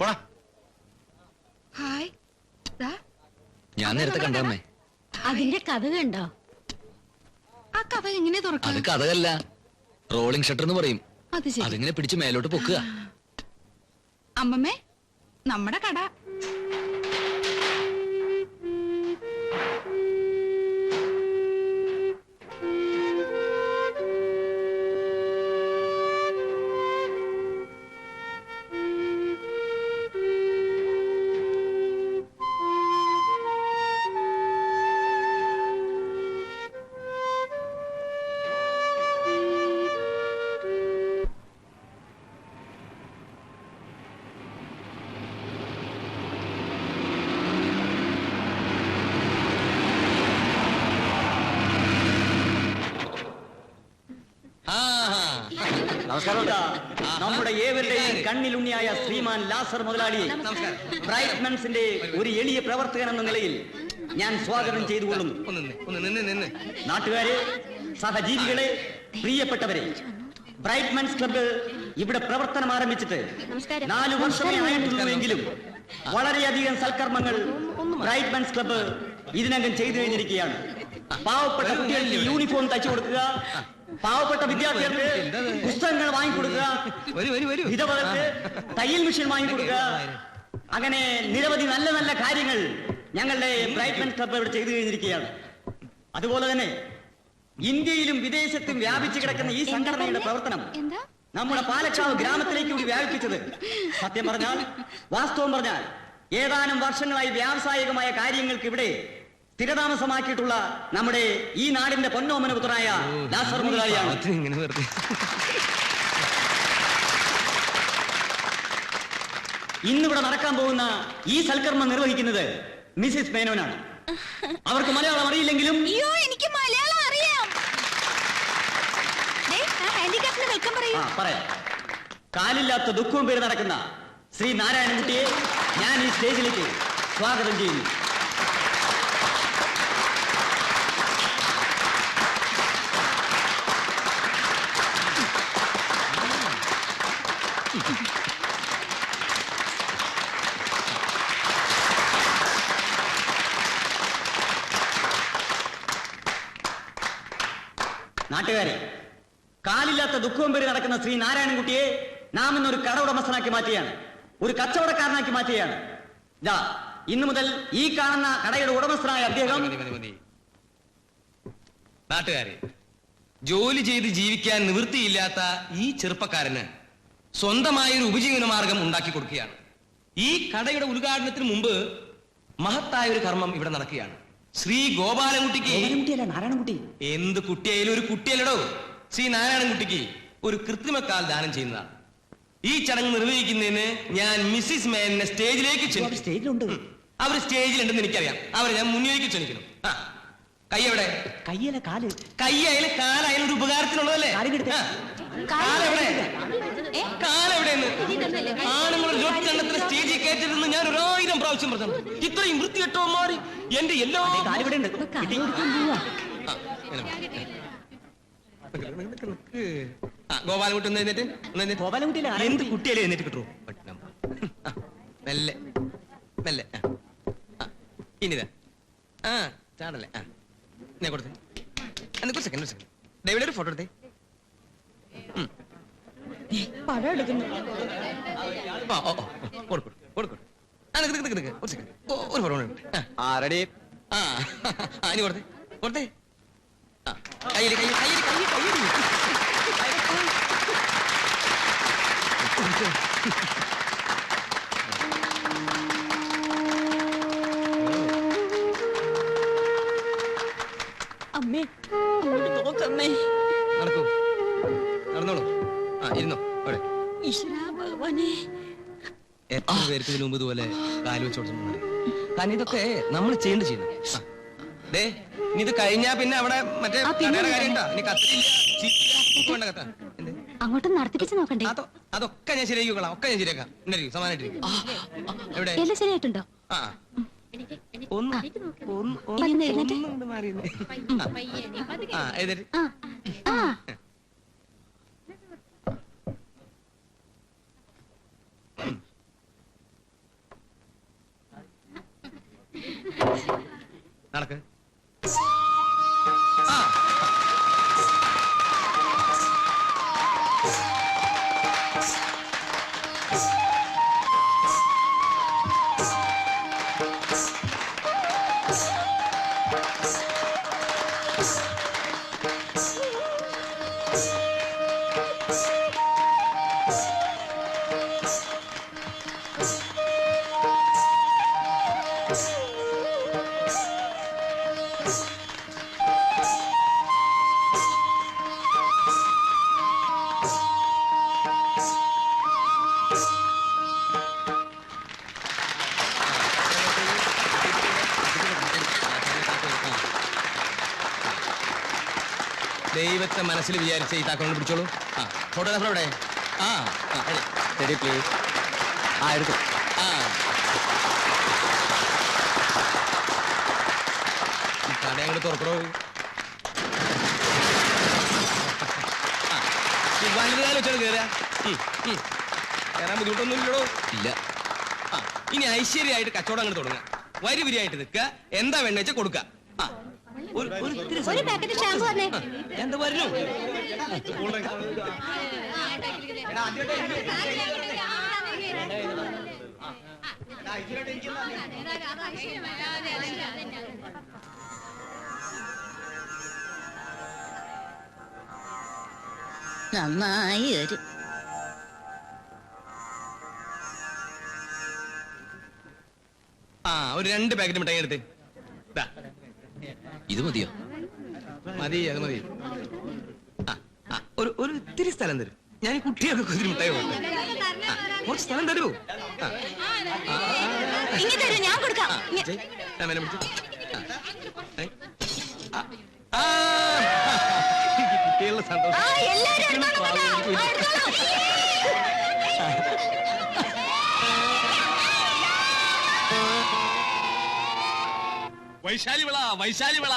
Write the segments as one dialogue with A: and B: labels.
A: പോടാ.
B: ഹായ്. ദാ,
C: ഞാൻ നേരത്തെ കണ്ടമ്മേ
D: അതിന്റെ കഥ കണ്ടോ?
B: ആ കഥ എങ്ങനെ
C: അത്
B: തുറക്കാം
C: കഥകല്ല. റോളിംഗ് ഷട്ടർ എന്ന് പറയും.
B: അത് ശരി.
C: അതിങ്ങനെ പിടിച്ച് മേലോട്ട് പൊക്കുക.
B: അമ്മമ്മേ നമ്മുടെ കട
E: കണ്ണിലുണ്ണിയായ ശ്രീമാൻ ലാസർ മുതലാളി. ബ്രൈറ്റ്മെൻസിന്റെ ഒരു എളിയ പ്രവർത്തകൻ എന്ന നിലയിൽ ഞാൻ സ്വാഗതം ചെയ്തുകൊള്ളുന്നു. നാട്ടുകാരെ സഹജീവികളെ പ്രിയപ്പെട്ടവരെ ബ്രൈറ്റ്മെൻസ് ക്ലബ്ബ് ഇവിടെ പ്രവർത്തനം ആരംഭിച്ചിട്ട് നാലു വർഷമേ ആയിട്ടുള്ളൂവെങ്കിലും വളരെയധികം സൽക്കർമ്മങ്ങൾ ബ്രൈറ്റ്മെൻസ് ക്ലബ്ബ് ഇതിനകം ചെയ്തു കഴിഞ്ഞിരിക്കുകയാണ്. പാവപ്പെട്ട കുട്ടികൾക്ക് യൂണിഫോം തയ്ച്ചു കൊടുക്കുക പാവപ്പെട്ട വിദ്യാർത്ഥികൾക്ക് പുസ്തകങ്ങൾ വാങ്ങിക്കൊടുക്കുക.
A: വരൂ വരൂ വരൂ.
E: വിധവകൾക്ക് തയ്യൽ മെഷീൻ വാങ്ങിക്കൊടുക്കുക. അങ്ങനെ നിരവധി നല്ല നല്ല കാര്യങ്ങൾ ഞങ്ങളുടെ ബ്രൈറ്റ്മൻ ക്ലബ് ഇവിടെ ചെയ്തു കഴിഞ്ഞിരിക്കുകയാണ്. അതുപോലെ തന്നെ ഇന്ത്യയിലും വിദേശത്തും വ്യാപിച്ചു കിടക്കുന്ന ഈ സംഘടനയുടെ പ്രവർത്തനം നമ്മുടെ പാലക്കാവ് ഗ്രാമത്തിലേക്ക് കൂടി വ്യാപിപ്പിച്ചത്. സത്യം പറഞ്ഞാൽ വാസ്തവം പറഞ്ഞാൽ ഏതാനും വർഷങ്ങളായി വ്യാവസായികമായ കാര്യങ്ങൾക്ക് ഇവിടെ സ്ഥിരതാമസമാക്കിയിട്ടുള്ള നമ്മുടെ ഈ നാടിന്റെ പൊന്നോമന പുത്രനായ ദാസർ മുതലാളിയാണ്.
A: പാവത്തിന് ഇങ്ങനെ വെറുതെ.
E: ഇന്നിവിടെ നടക്കാൻ പോകുന്ന ഈ സൽക്കർമ്മം നിർവഹിക്കുന്നത് മിസിസ് മേനോനാണ്. അവർക്ക് മലയാളം അറിയില്ലെങ്കിലും
D: അയ്യോ എനിക്ക് മലയാളം അറിയാം. ദേ, ആ വെൽക്കം പറയൂ.
E: ആ പറയാം. കാലില്ലാത്ത ദുഃഖവും പേര് നടക്കുന്ന ശ്രീ നാരായണൻകുട്ടിയെ ഞാൻ ഈ സ്റ്റേജിലേക്ക് സ്വാഗതം ചെയ്യുന്നു. നാട്ടുകാരെ കാലില്ലാത്ത ദുഃഖവും പേര് നടക്കുന്ന ശ്രീ നാരായണൻകുട്ടിയെ നാം ഇന്നൊരു കട ഉടമസ്ഥനാക്കി മാറ്റുകയാണ് ഒരു കച്ചവടക്കാരനാക്കി മാറ്റുകയാണ് ഇതാ ഇന്നു മുതൽ ഈ കാണുന്ന കടയുടെ ഉടമസ്ഥനായ അദ്ദേഹം
A: നാട്ടുകാരെ ജോലി ചെയ്ത് ജീവിക്കാൻ നിവൃത്തിയില്ലാത്ത ഈ ചെറുപ്പക്കാരന് സ്വന്തമായ ഒരു ഉപജീവന മാർഗം ഉണ്ടാക്കി കൊടുക്കുകയാണ്. ഈ കടയുടെ ഉദ്ഘാടനത്തിന് മുമ്പ് മഹത്തായ ഒരു കർമ്മം ഇവിടെ നടക്കുകയാണ്. ശ്രീ ഗോപാലൻകുട്ടിക്ക്.
E: നാരായണൻകുട്ടി.
A: എന്ത് കുട്ടിയായാലും ഒരു കുട്ടിയല്ലടോ. ശ്രീ നാരായണൻകുട്ടിക്ക് ഒരു കൃത്രിമക്കാൽ ദാനം ചെയ്യുന്നതാണ് ഈ ചടങ്ങ് നിർവഹിക്കുന്നതിന് ഞാൻ മിസ്സിസ് മേനെ സ്റ്റേജിലേക്ക് ക്ഷണിക്കും.
E: സ്റ്റേജിലുണ്ട്.
A: അവർ സ്റ്റേജിലുണ്ടെന്ന് എനിക്കറിയാം. അവരെ ഞാൻ മുന്നിലേക്ക് ക്ഷണിക്കുന്നു. ആ കൈ എവിടെ?
E: കയ്യല കാൽ.
A: കൈയായാലും കാലായാലും ഒരു ഉപകാരത്തിനുള്ളതല്ലേ. ആ. കാലെവിടെ? കാലെവിടെയെന്ന്? ആണുങ്ങൾ സ്റ്റേജിൽ കയറ്റരുതെന്ന് ഞാൻ ഒരായിരം പ്രാവശ്യം പറഞ്ഞു ഇത്രയും വൃത്തികെട്ടവന്മാർ എന്റെ എല്ലാ ഗോപാലൻകുട്ടി ഒന്ന് എഴുന്നേറ്റ് എന്ത്? എഴുന്നേറ്റ് മെല്ലെ മെല്ലെ ഇനിതാ ആ ചാടല്ലേ ആ ഞാൻ കൊടുത്തേ. സെക്കൻഡ് സെക്കൻഡ് ഡേവിഡ് ഒരു ഫോട്ടോ എടുത്തേ.
D: പടം എടുക്കുന്നു.
C: ആരടി
A: ആ, ഇനി കൊടുത്തേ കൊടുത്തേ. കയ്യിൽ കയ്യിൽ കയ്യിൽ കയ്യിൽ കയ്യിൽ
D: അമ്മേ അങ്ങോട്ട്
A: ഇരുന്നോ അവിടെ.
D: ഈശ്വരാ ഭഗവാനെ
A: എത്ര പേർക്ക് ഇതിനു മുമ്പ് ഇതുപോലെ കാൽ വെച്ച് കൊടുത്തിട്ടുണ്ട് കാരണം ഇതൊക്കെ നമ്മൾ ചെയ്യേണ്ട ചെയ്യണം ദേ ഇത് കഴിഞ്ഞാ പിന്നെ അവിടെ മറ്റേ
D: ആ, പിന്നെ
A: കടയുടെ
D: എന്താ?
A: കാര്യം ഉണ്ടാ? ഇനി കത്തിരില്ല ചീത്ത വേണ്ട കത്ത. എന്ത്?
D: അങ്ങോട്ട് നടത്തിപ്പിച്ച് നോക്കണ്ടേ?
A: അതോ അതൊക്കെ ഞാൻ ശരിയാക്കിക്കോളാം ഒക്കെ ഞാൻ ശരിയാക്കാം. ഇന്നിരിക്കും സമാനായിട്ടിരിക്കും എവിടെ?
D: എല്ലാം ശരിയായിട്ടുണ്ടോ?
A: ആ. ഒന്ന് ആ നടക്ക്. ദൈവത്തെ മനസ്സിൽ വിചാരിച്ച ഈ താക്കോൾ പിടിച്ചോളൂ. ആ ഫോട്ടോഗ്രാഫർ എവിടെ ആ.
C: ശരി പ്ലീസ് ആ എടുത്തു
A: ആ ഈ കട അങ്ങോട്ട് തുറക്കണോ വലുതുകാലം കയറുക കയറാൻ ബുദ്ധിമുട്ടൊന്നുമില്ലടോ
C: ഇല്ല
A: ആ ഇനി ഐശ്വര്യമായിട്ട് കച്ചവടം അങ്ങോട്ട് തുടങ്ങുക വരി വരിയായിട്ട് നിൽക്കുക എന്താ വേണ്ട വെച്ചാൽ കൊടുക്കുക ആ ഒരു ഒരു ഇത്തിരി
D: ഒരു പാക്കറ്റ് ഷാമ്പു വന്നേ
A: എന്താ പറഞ്ഞു
D: നന്നായി വരും
A: ആ ഒരു രണ്ട് പാക്കറ്റ് മിഠായി എടുത്ത്. ദാ,
C: ഇത് മതിയോ?
A: മതി അത് മതി. ആ, ആ, ഒരു ഒരു ഇത്തിരി സ്ഥലം തരും. ഞാൻ ഈ കുട്ടിയൊക്കെ കുതിരി മിഠായി കൊടുക്കാം. ആ, കുറച്ച് സ്ഥലം തരൂ. ആ,
D: ഇങ്ങ് തരൂ ഞാൻ കൊടുക്കാം.
A: ആ,
D: ഇങ്ങ്.
A: ജയ്, മേലെ പിടിച്ച്.
F: വൈശാലി വിള വൈശാലി വിള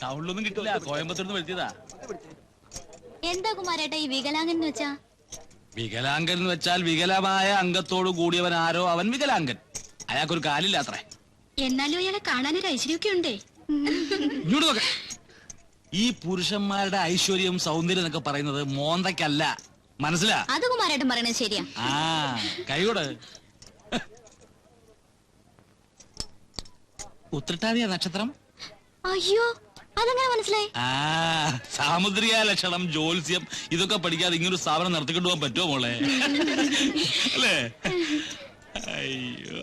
F: ടൗണിലൊന്നും കിട്ടില്ല കോയമ്പത്തൂർന്ന് വരുത്തിയതാ.
D: എന്താ കുമാരേട്ടാ ഈ വികലാംഗൻ എന്ന് വെച്ചാ?
F: വികലാംഗൻ എന്ന് വെച്ചാൽ വികലമായ അംഗത്തോട് കൂടിയവൻ ആരോ? അവൻ വികലാംഗൻ. അയാൾക്കൊരു കാലില്ല അത്രേ.
B: എന്നാലും അയാളെ കാണാനൊരു ഐശ്വര്യമൊക്കെ ഉണ്ടേ.
F: ഇങ്ങോട്ട് നോക്ക. ഈ പുരുഷന്മാരുടെ ഐശ്വര്യം സൗന്ദര്യം എന്നൊക്കെ പറയുന്നത് മോന്തക്കല്ല മനസ്സിലാ?
D: അത് കുമാരേട്ടൻ പറയണത് ശരിയാ.
F: ആ കൈയോട് ഉത്രട്ടാതിയ നക്ഷത്രം?
D: അയ്യോ അതെങ്ങനെ മനസ്സിലായി?
F: ആ സാമുദ്രിക ലക്ഷണം ജ്യോത്സ്യം ഇതൊക്കെ പഠിക്കാതെ ഇങ്ങനൊരു സ്ഥാപനം നടത്തിക്കൊണ്ടു പോകാൻ പറ്റുമോ മോളെ? അല്ലേ? അയ്യോ.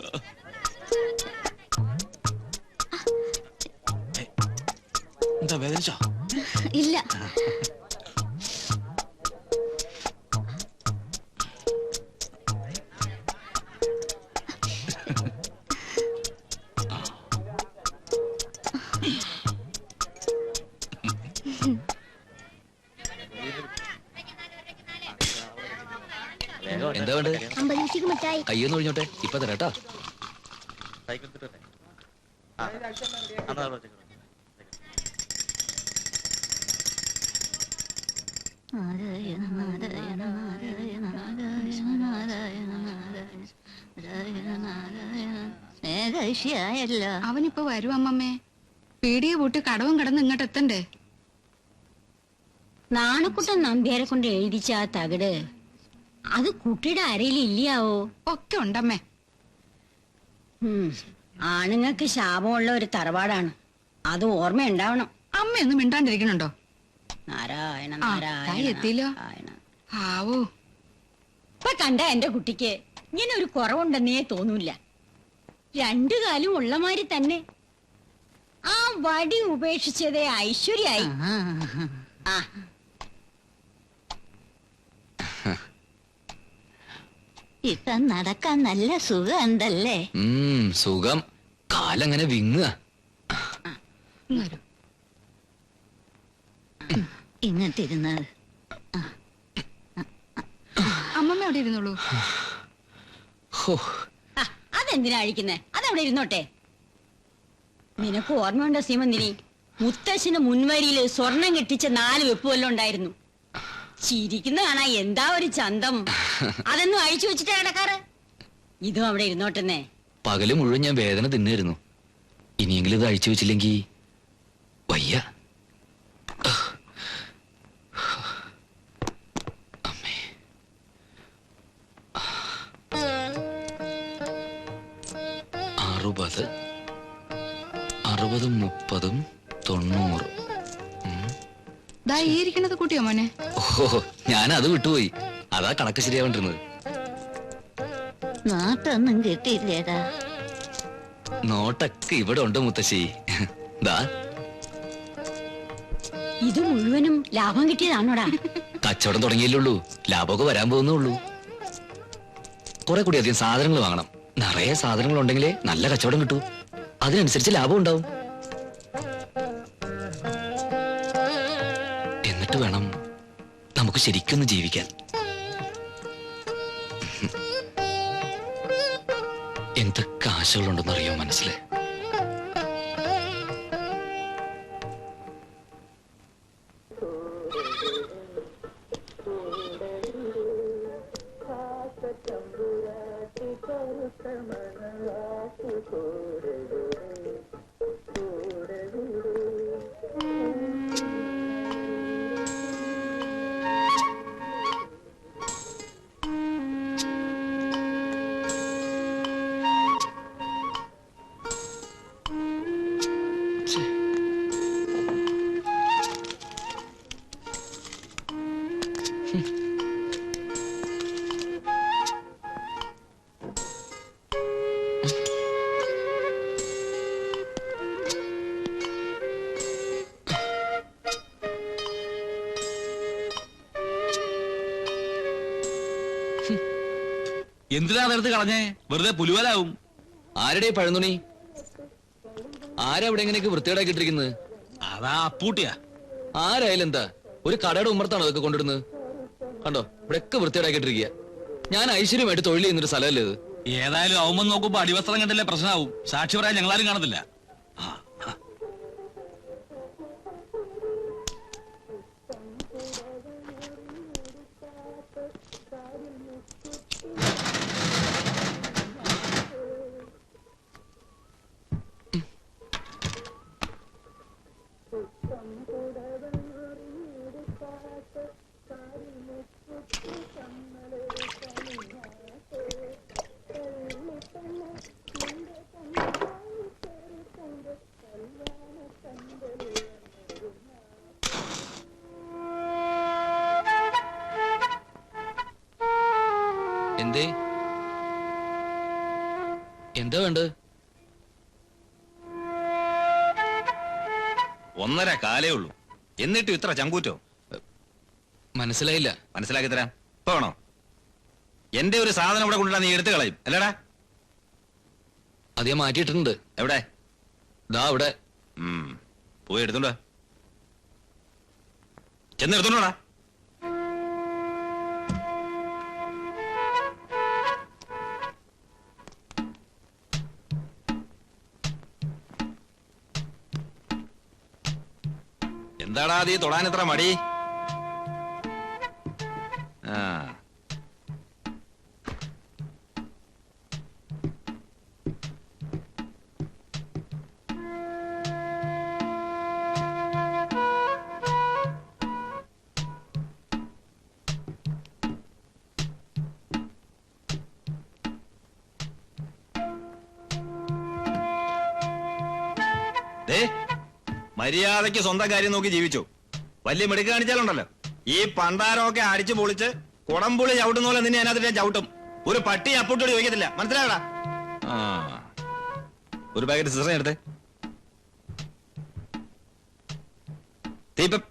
F: എന്താ വേദനിച്ചോ?
D: ഇല്ല.
C: കയ്യെന്ന് ഒഴിഞ്ഞോട്ടെ? ഇപ്പൊ തരാട്ടോ
D: നാരായണ നാരായണ നാരായണ
B: വരും അമ്മമ്മേ പീടിയ പൂട്ടി കടവും കടന്ന് ഇങ്ങോട്ട് എത്തണ്ടേ
D: നാണക്കുട്ടൻ നമ്പ്യാരെ കൊണ്ട് എഴുതിച്ച ആ തകട് അത് കുട്ടിയുടെ അരയിൽ ഇല്ലയാവോ?
B: ഒക്കെ ഉണ്ടമ്മേ.
D: ആണുങ്ങൾക്ക് ശാപമുള്ള ഒരു തറവാടാണ്. അത് ഓർമ്മയുണ്ടാവണം.
B: അമ്മയൊന്നും മിണ്ടാണ്ടിരിക്കണുണ്ടോ
D: നാരായണ നാരായണ
B: തായി എത്തിയല്ലോ.
D: നാരായണ.
B: ആവോ.
D: ഇപ്പൊ കണ്ട എന്റെ കുട്ടിക്ക് ഇങ്ങനെ ഒരു കുറവുണ്ടെന്നേ തോന്നൂല രണ്ടു കാലും ഉള്ള മാതിരി തന്നെ. ആ വടി ഉപേക്ഷിച്ചതേ ഐശ്വര്യായി. ആ. ഇപ്പൊ നടക്കാൻ നല്ല സുഖം ഉണ്ടല്ലേ
C: സുഖം. കാലങ്ങനെ വിങ്ങുക.
B: ഇങ്ങ് വരൂ. അമ്മമ്മ അവിടെ ഇരുന്നോളൂ?
D: അതെന്തിനാ അഴിക്കുന്നേ? അതവിടെ ഇരുന്നോട്ടെ? നിനക്ക് ഓർമ്മയുണ്ടോ സീമന്തിനി മുത്തശ്ശിന്റെ മുൻവരിയിൽ സ്വർണം കെട്ടിച്ച നാല് വെപ്പ് വല്ലതും ഉണ്ടായിരുന്നു. ചിരിക്കുന്ന കാണാ എന്താ ഒരു ചന്തം? അതൊന്നും അഴിച്ചു വെച്ചിട്ടാ കിടക്കാറ് ഇതും അവിടെ ഇരുന്നോട്ടെന്നേ.
C: പകൽ മുഴുവൻ ഞാൻ വേദന തിന്നായിരുന്നു ഇനിയെങ്കിലും ഇത് അഴിച്ചു വെച്ചില്ലെങ്കി വയ്യ. അറുപത്. അറുപതും മുപ്പതും തൊണ്ണൂറ്.
B: ദാ ഈ ഇരിക്കണത് കൂട്ടിയോ മോനെ?
C: ഓഹോ ഞാൻ അത് വിട്ടുപോയി. അതാ കണക്ക് ശരിയാവേണ്ടിരുന്നത്.
D: നാട്ടൊന്നും കിട്ടിയില്ലേടാ.
C: നോട്ടൊക്കെ ഇവിടെ ഉണ്ട് മുത്തശ്ശി. ദാ.
D: ഇത് മുഴുവനും ലാഭം കിട്ടിയതാണോടാ?
C: കച്ചവടം തുടങ്ങിയല്ലുള്ളൂ ലാഭമൊക്കെ വരാൻ പോകുന്നുള്ളൂ കുറെ കൂടി അധികം സാധനങ്ങൾ വാങ്ങണം. നിറയെ സാധനങ്ങൾ ഉണ്ടെങ്കിലേ നല്ല കച്ചവടം കിട്ടൂ. അതിനനുസരിച്ച് ലാഭം ഉണ്ടാവും. എന്നിട്ട് വേണം നമുക്ക് ശരിക്കൊന്ന് ജീവിക്കാൻ. എന്തൊക്കെ ആശകളുണ്ടെന്നറിയോ മനസ്സിലെ?
F: എന്തിനാ അതെടുത്ത് കളഞ്ഞേ? വെറുതെ പുലുവലാവും.
C: ആരുടെ പഴന്തുണി ആരാ ഇവിടെ എങ്ങനെയൊക്കെ വൃത്തികേടാക്കിട്ടിരിക്കുന്നത്
F: അതാ അപ്പൂട്ടിയാ.
C: ആരായാലും എന്താ? ഒരു കടയുടെ ഉമ്മർത്താണ് അതൊക്കെ കൊണ്ടിടുന്നത് കണ്ടോ ഇവിടെയൊക്കെ വൃത്തികേടാക്കിട്ടിരിക്കുക ഞാൻ ഐശ്വര്യമായിട്ട് തൊഴിൽ ചെയ്യുന്നൊരു സ്ഥലമല്ലേ ഇത്?
F: ഏതായാലും അവൻ നോക്കുമ്പോ അടിവസ്ത്രം കണ്ടില്ലേ പ്രശ്നമാവും സാക്ഷി പറയാൻ ഞങ്ങളാരും കാണത്തില്ല.
C: എന്തേ
G: എന്നിട്ടും ഇത്ര ചങ്കൂറ്റോ?
C: മനസ്സിലായില്ല.
G: മനസ്സിലാക്കി തരാം. പോണോ? എന്റെ ഒരു സാധനം ഇവിടെ കൊണ്ടുവരാൻ നീ എടുത്തു കളയും. അല്ലടാ?
C: അത് ഞാൻ മാറ്റിയിട്ടുണ്ട്.
G: എവിടെ?
C: ദാ അവിടെ.
G: പോയി എടുത്തോണ്ടോ ചെന്ന് എടുത്തോണ്ടാ എന്താടാ നീ തൊടാൻ എത്ര മടി? ആ. മര്യാദയ്ക്ക് സ്വന്തം കാര്യം നോക്കി ജീവിച്ചു. വലിയ മിടുക്ക് കാണിച്ചാലുണ്ടല്ലോ. ഈ പണ്ടാരമൊക്കെ അടിച്ചു പൊളിച്ച് കുടംപുളി ചവിട്ടുന്ന പോലെ നിന്നെ അതിനകത്ത് ഞാൻ ചവിട്ടും. ഒരു പട്ടി അപ്പൂട്ടോട് ചോദിക്കത്തില്ല. മനസ്സിലായടാ? ഒരു പാക്കറ്റ് സിസ്റ്റർ എടുത്തേ. തീപ്പം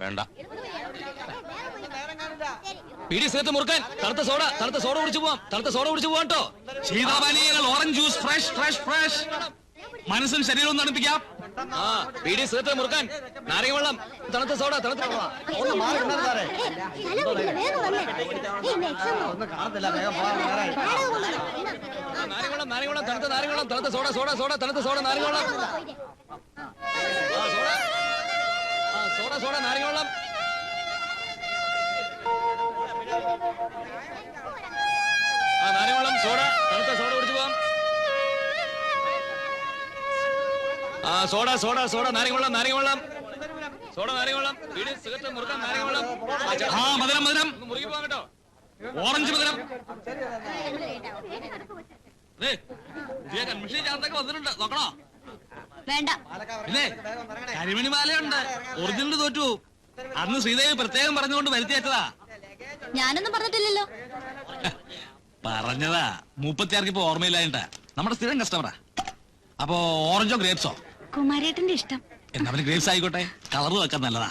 C: വേണ്ട. പിടി സ്ഥലത്ത് മുറുക്കാൻ. തണുത്ത സോഡ തണുത്ത സോഡ കുടിച്ചു പോവാം. തണുത്ത സോഡ കുടിച്ചു പോവാം കേട്ടോ.
F: ശീതളപാനീയങ്ങൾ orange juice fresh fresh fresh. മനസ്സും ശരീരവും തണുപ്പിക്കാം.
C: ആ പീടി സീറ്റ് മുറുക്കാൻ. നാരങ്ങ വെള്ളം. തണുത്ത സോഡ തണുത്ത
E: ഒന്ന് മാറി നിന്നത് സാറേ.
H: ഒന്ന് കാണത്തില്ല വേഗം പോകാൻ വേറെ
C: നാരങ്ങ വെള്ളം നാരങ്ങ വെള്ളം തണുത്ത നാരങ്ങ വെള്ളം തണുത്ത സോഡ സോഡ സോഡ തണുത്ത സോഡ നാരങ്ങ വെള്ളം ആ സോഡ. സോഡ സോഡ നാരങ്ങ ആ നാരങ്ങ വെള്ളം സോഡ തണുത്ത സോഡ കുടിച്ചു പോവാം. ആ സോഡ സോഡ സോഡ നാരങ്ങ വെള്ളം നാരങ്ങ വെള്ളം സോഡ സിഗരറ്റ് മുറുക്കാൻ ആ,
F: മധുരം മധുരം.
C: മുറുകി കേട്ടോ.
F: ഓറഞ്ച് മധുരം. കൺമിഷൻ ചാർത്തൊക്കെ വന്നിട്ടുണ്ട്. നോക്കണോ?
D: വേണ്ട.
F: കരിമണി മാലയുണ്ട്. ഒറിജിനൽ തോറ്റു. അന്ന് ശ്രീദേവി പ്രത്യേകം പറഞ്ഞുകൊണ്ട് വരുത്തിയേറ്റതാ
D: ഞാനൊന്നും പറഞ്ഞിട്ടില്ലല്ലോ.
F: പറഞ്ഞതാ. മൂപ്പത്തിയാർക്ക് ഇപ്പൊ ഓർമ്മയില്ലായിട്ടാ നമ്മുടെ സ്ഥിരം കസ്റ്റമറാ അപ്പോ ഓറഞ്ചോ ഗ്രേപ്സോ
B: കുമാരേട്ടന്റെ ഇഷ്ടം.
F: എന്നാ ഗ്രേസ് ആയിക്കോട്ടെ. കളർ വെക്കാൻ നല്ലതാ.